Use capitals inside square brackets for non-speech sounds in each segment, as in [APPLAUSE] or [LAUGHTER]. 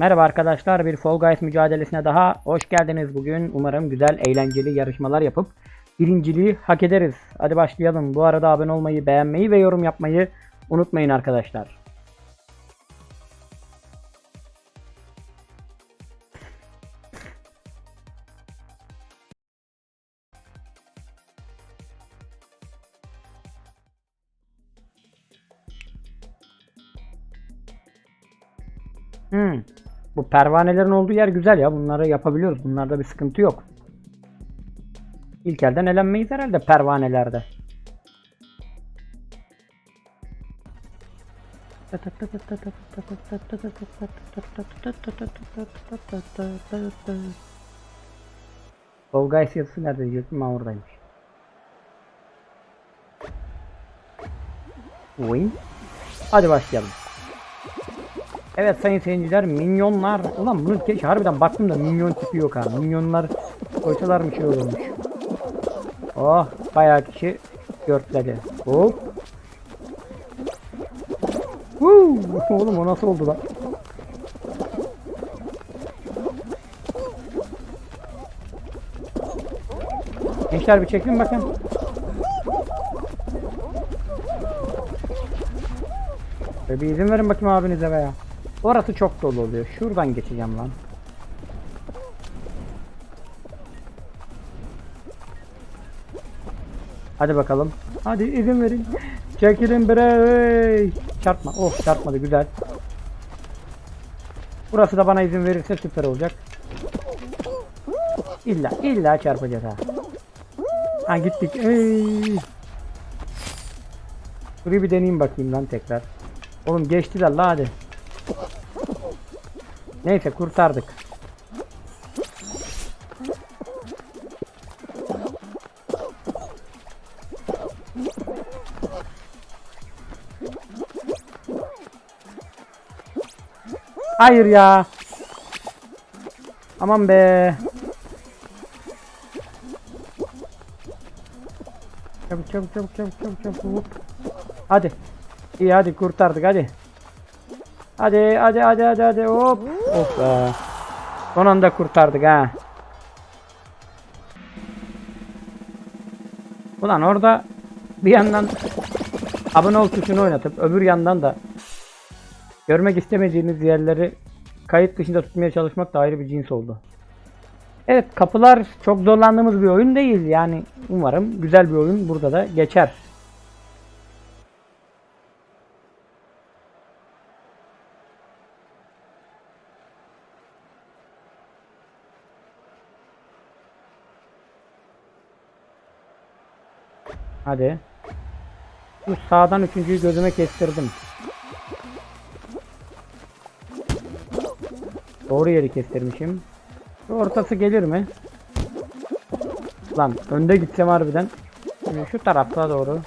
Merhaba arkadaşlar, bir Fall Guys mücadelesine daha hoş geldiniz. Bugün umarım güzel, eğlenceli yarışmalar yapıp birinciliği hak ederiz. Hadi başlayalım. Bu arada abone olmayı, beğenmeyi ve yorum yapmayı unutmayın arkadaşlar. Pervanelerin olduğu yer güzel ya. Bunları yapabiliyoruz. Bunlarda bir sıkıntı yok. İlk elden elenmeyiz herhalde pervanelerde. Fall Guys yazısı nerede diyecektim ben oradaymış. Win. Hadi başlayalım. Evet sayın seyirciler minyonlar. Ulan bunu keşke harbiden baktım da minyon tipi yok ha. Minyonlar koysalar mı şey olurmuş. Oh bayağı kişi görtledi. Hop. Woo! [LAUGHS] Oğlum o nasıl oldu lan? Gençler bir çekin bakın. Bir izin verin bakayım abinize veya. Orası çok dolu oluyor. Şuradan geçeceğim lan. Hadi bakalım. Hadi izin verin. Çekilin bre. Çarpma. Oh çarpmadı güzel. Burası da bana izin verirse süper olacak. İlla illa çarpacak ha. Ha gittik. Ey. Burayı bir deneyeyim bakayım lan tekrar. Oğlum geçtiler la hadi. Neyse kurtardık. Hayır ya. Aman be. Çabuk çabuk çabuk çabuk çabuk çabuk. Hadi. İyi hadi kurtardık hadi. Hadi hadi hadi hadi hadi hop. Of be. Son anda kurtardık ha. Ulan orada bir yandan abone ol tuşunu oynatıp öbür yandan da görmek istemediğiniz yerleri kayıt dışında tutmaya çalışmak da ayrı bir cins oldu. Evet kapılar çok zorlandığımız bir oyun değil yani umarım güzel bir oyun burada da geçer. Hadi. Şu sağdan üçüncüyü gözüme kestirdim. Doğru yeri kestirmişim. Şu ortası gelir mi? Lan önde gitsem harbiden. Şimdi şu tarafta doğru.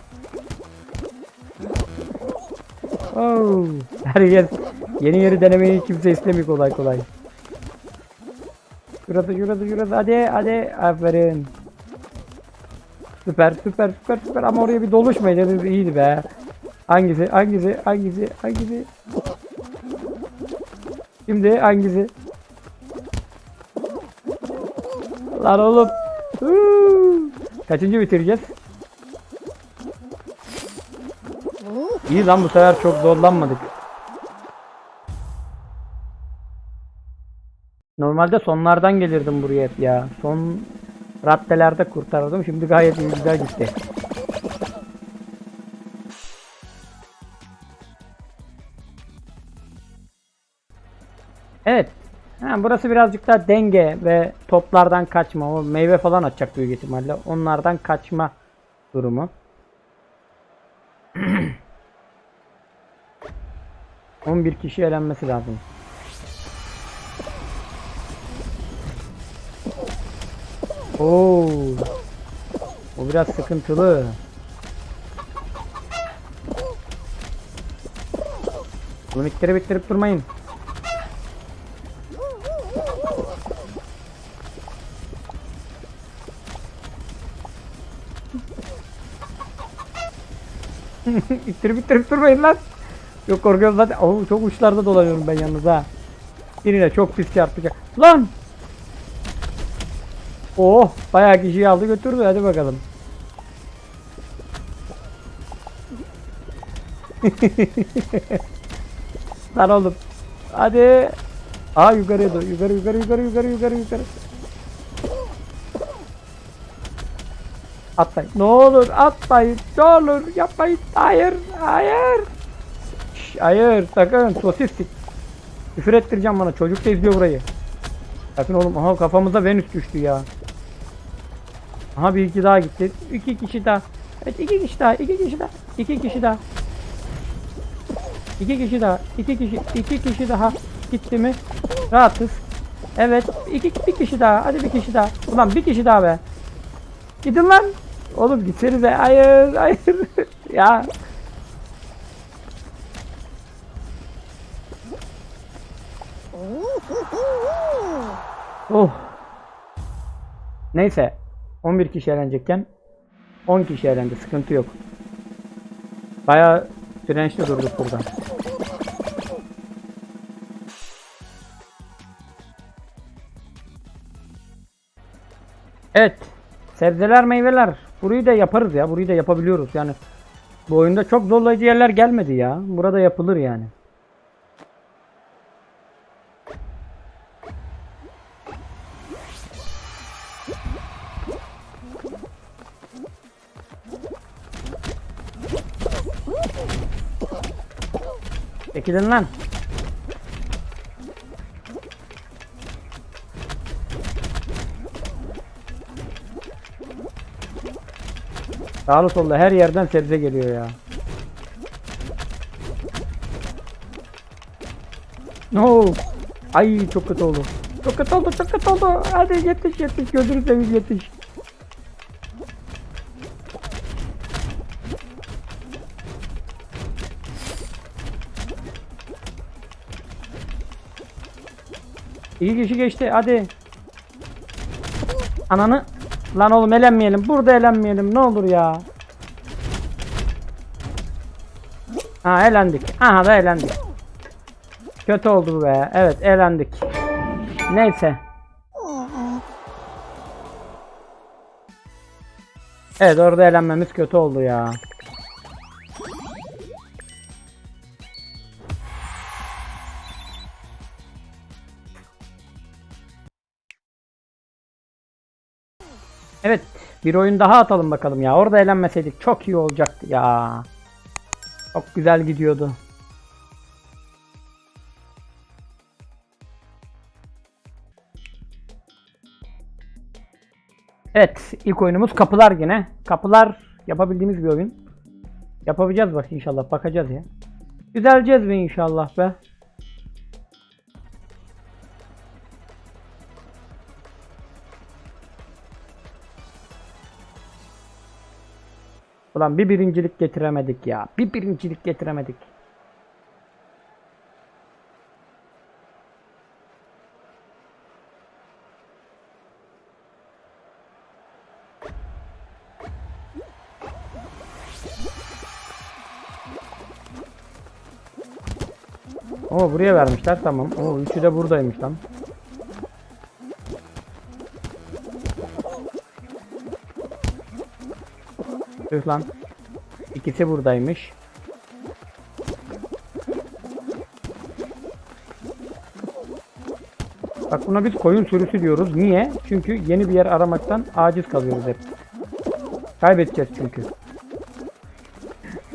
Oh, herkes yeni yeri denemeyi kimse istemiyor kolay kolay. Şurası şurası şurası hadi hadi aferin. Süper süper süper süper ama oraya bir doluşmayacağız iyiydi be. Hangisi hangisi hangisi hangisi? Şimdi hangisi? Lan oğlum. Kaçıncı bitireceğiz? İyi lan bu sefer çok zorlanmadık. Normalde sonlardan gelirdim buraya hep ya. Son raddelerde kurtardım. Şimdi gayet iyi güzel gitti. Evet. Ha, burası birazcık daha denge ve toplardan kaçma. O meyve falan atacak büyük ihtimalle. Onlardan kaçma durumu. [CLEARS THROAT] On bir kişi elenmesi lazım. Oo. O biraz sıkıntılı. Bunu ittirip ittirip durmayın. [LAUGHS] ittirip ittirip durmayın lan. Yok korkuyorum zaten. Oo, çok uçlarda dolanıyorum ben yalnız ha. Birine çok pis çarpacak. Lan! Oh! Bayağı kişiyi aldı götürdü. Hadi bakalım. [LAUGHS] Lan oğlum. Hadi. Aa yukarıya doğru. Yukarı yukarı yukarı yukarı yukarı yukarı. Atlayın. Ne olur atlayın. Ne olur yapmayın. Hayır. Hayır. Şş, hayır sakın. Sosistik. Küfür ettireceğim bana. Çocuk da izliyor burayı. Sakın oğlum. Aha kafamıza Venüs düştü ya. Aha bir iki daha gitti. İki kişi daha. Evet iki kişi daha. iki kişi daha. iki kişi daha. İki kişi daha. iki kişi. iki kişi daha. Gitti mi? Rahatız. Evet. iki bir kişi daha. Hadi bir kişi daha. Ulan bir kişi daha be. Gidin lan. Oğlum gitsenize. Hayır. Hayır. [LAUGHS] ya. Oh. Neyse. 11 kişi eğlenecekken 10 kişi eğlendi. Sıkıntı yok. Bayağı dirençli durduk burada. Evet. Sebzeler, meyveler. Burayı da yaparız ya. Burayı da yapabiliyoruz. Yani bu oyunda çok zorlayıcı yerler gelmedi ya. Burada yapılır yani. Çekilin lan. Sağlı solda her yerden sebze geliyor ya. No. Ay çok kötü oldu. Çok kötü oldu, çok kötü oldu. Hadi yetiş yetiş gözünü seveyim yetiş. İyi kişi geçti hadi. Ananı. Lan oğlum elenmeyelim. Burada elenmeyelim ne olur ya. Ha elendik. Aha da elendik. Kötü oldu bu be. Evet elendik. Neyse. Evet orada elenmemiz kötü oldu ya. Bir oyun daha atalım bakalım ya. Orada elenmeseydik çok iyi olacaktı ya. Çok güzel gidiyordu. Evet ilk oyunumuz kapılar yine. Kapılar yapabildiğimiz bir oyun. Yapabileceğiz bak inşallah bakacağız ya. Güzeleceğiz mi inşallah be. Ulan bir birincilik getiremedik ya. Bir birincilik getiremedik. Oo buraya vermişler tamam. Oo üçü de buradaymış lan. Tüh lan. İkisi buradaymış. Bak buna biz koyun sürüsü diyoruz. Niye? Çünkü yeni bir yer aramaktan aciz kalıyoruz hep. Kaybedeceğiz çünkü.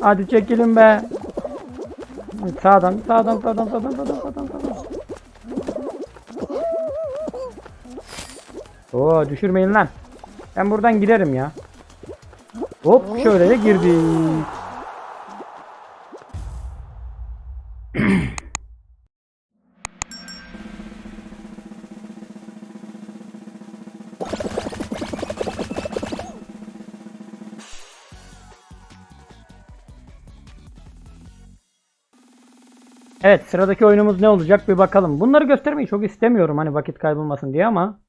Hadi çekilin be. Sağdan, sağdan, sağdan, sağdan, sağdan, sağdan, sağdan. Oo düşürmeyin lan. Ben buradan giderim ya. Hop şöyle girdik. Evet sıradaki oyunumuz ne olacak bir bakalım. Bunları göstermeyi çok istemiyorum hani vakit kaybolmasın diye ama.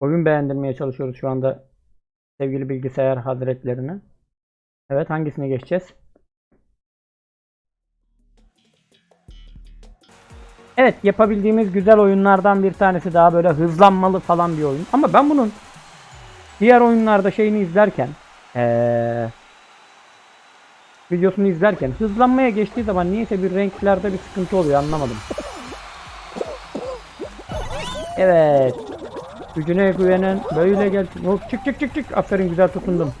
Oyun beğendirmeye çalışıyoruz şu anda sevgili bilgisayar hazretlerine. Evet hangisine geçeceğiz? Evet yapabildiğimiz güzel oyunlardan bir tanesi daha böyle hızlanmalı falan bir oyun. Ama ben bunun diğer oyunlarda şeyini izlerken ee, videosunu izlerken hızlanmaya geçtiği zaman niyeyse bir renklerde bir sıkıntı oluyor anlamadım. Evet Gücüne güvenen böyle gel. Hop, çık çık çık çık. Aferin güzel tutundum.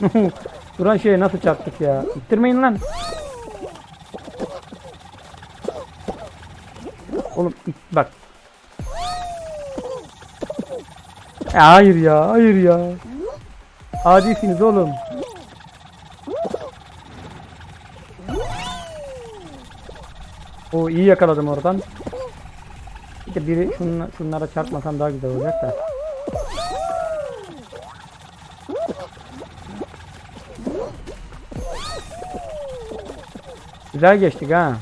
[LAUGHS] Duran şeye nasıl çarptık ya? İttirmeyin lan. Oğlum it- bak. Hayır ya, hayır ya. Adisiniz oğlum. O iyi yakaladım oradan. De biri şunla, şunlara çarpmasam daha güzel olacak da. Güzel geçtik ha.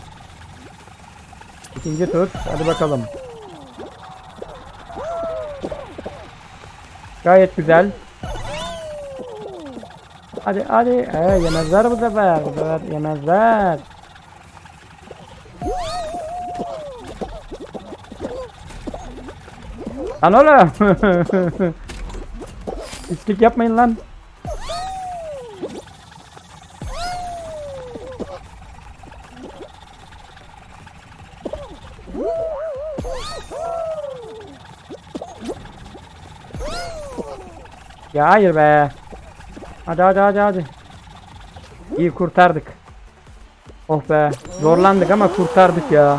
İkinci tur. Hadi bakalım. Gayet güzel. Hadi hadi. Ee, yemezler bu sefer. Bu sefer yemezler. Lan oğlum. [LAUGHS] İstik yapmayın lan. Ya hayır be. Hadi hadi hadi hadi. İyi kurtardık. Oh be. Zorlandık ama kurtardık ya.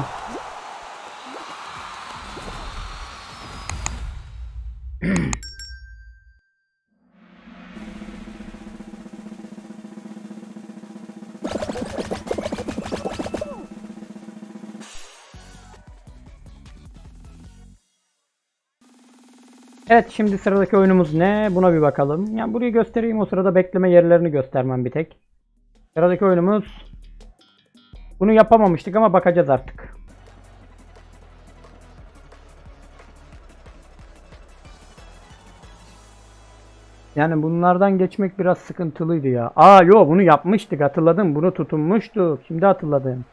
Evet şimdi sıradaki oyunumuz ne? Buna bir bakalım. Yani burayı göstereyim o sırada bekleme yerlerini göstermem bir tek. Sıradaki oyunumuz bunu yapamamıştık ama bakacağız artık. Yani bunlardan geçmek biraz sıkıntılıydı ya. Aa yo bunu yapmıştık hatırladım. Bunu tutunmuştuk. Şimdi hatırladım.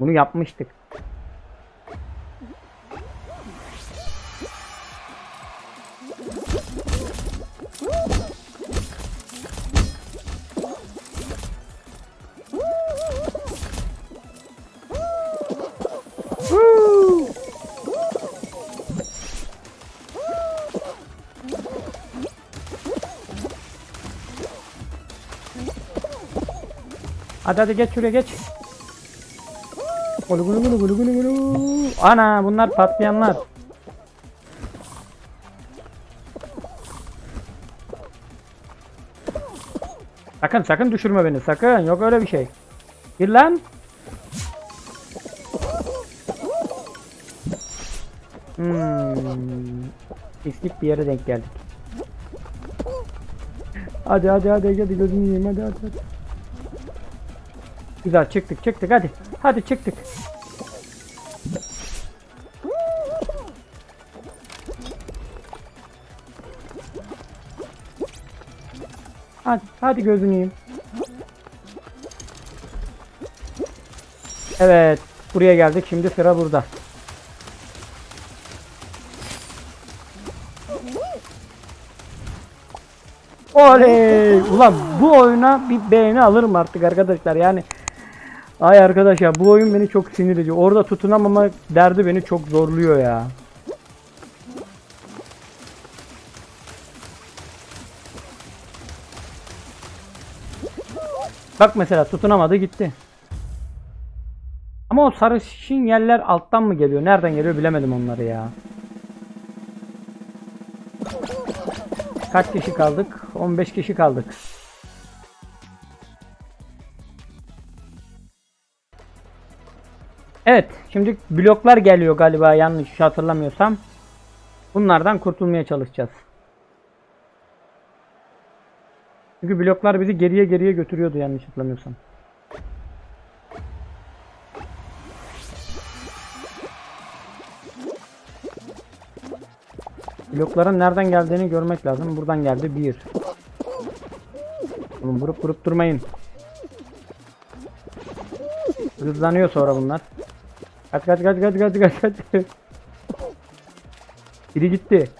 Bunu yapmıştık. Hadi hadi geç şuraya geç. Gulu gulu gulu gulu gulu. Ana bunlar patlayanlar. Sakın sakın düşürme beni sakın yok öyle bir şey. Gir lan. Hmm. Pislik bir yere denk geldik. Hadi hadi hadi hadi gözünü yiyeyim hadi hadi. hadi. Güzel çıktık çıktık hadi. Hadi çıktık. Hadi, hadi gözünü yiyeyim. Evet, buraya geldik. Şimdi sıra burada. Oley! Ulan bu oyuna bir beğeni alırım artık arkadaşlar. Yani ay arkadaş ya bu oyun beni çok sinir ediyor. Orada tutunamama derdi beni çok zorluyor ya. Bak mesela tutunamadı gitti. Ama o sarışın yerler alttan mı geliyor? Nereden geliyor bilemedim onları ya. Kaç kişi kaldık? 15 kişi kaldık. Evet, şimdi bloklar geliyor galiba yanlış hatırlamıyorsam. Bunlardan kurtulmaya çalışacağız. Çünkü bloklar bizi geriye geriye götürüyordu yanlış hatırlamıyorsam. Blokların nereden geldiğini görmek lazım. Buradan geldi bir. Oğlum vurup vurup durmayın. Hızlanıyor sonra bunlar. Kaç kaç kaç kaç kaç kaç kaç. Biri gitti.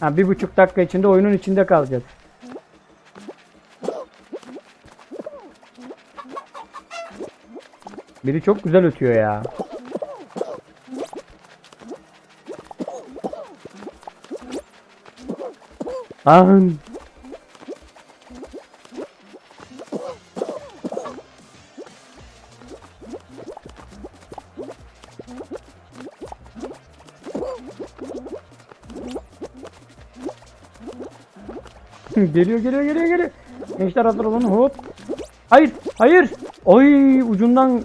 Ha bir buçuk dakika içinde oyunun içinde kalacağız. Biri çok güzel ötüyor ya. Lan. [LAUGHS] geliyor geliyor geliyor geliyor. Gençler hazır olun hop. Hayır hayır. Oy ucundan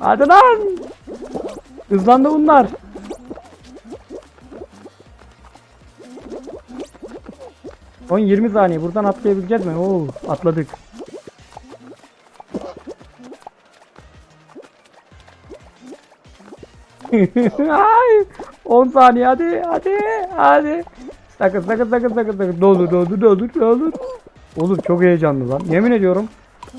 Hadi lan. Hızlandı bunlar. Son 20 saniye. Buradan atlayabileceğiz mi? Oo, atladık. [LAUGHS] Ay, 10 saniye hadi hadi hadi. Sakın sakın sakın sakın sakın. Ne olur ne olur. Olur çok heyecanlı lan. Yemin ediyorum.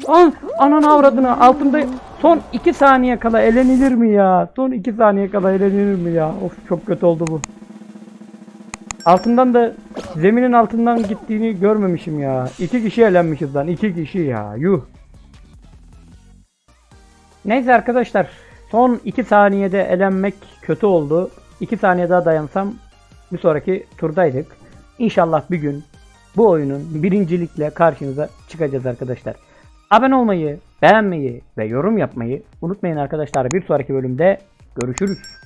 An ananı avradını altında son 2 saniye kala elenilir mi ya? Son 2 saniye kala elenilir mi ya? Of çok kötü oldu bu. Altından da zeminin altından gittiğini görmemişim ya. İki kişi elenmişiz lan. iki kişi ya. Yuh. Neyse arkadaşlar. Son 2 saniyede elenmek kötü oldu. 2 saniye daha dayansam bir sonraki turdaydık. İnşallah bir gün bu oyunun birincilikle karşınıza çıkacağız arkadaşlar. Abone olmayı, beğenmeyi ve yorum yapmayı unutmayın arkadaşlar. Bir sonraki bölümde görüşürüz.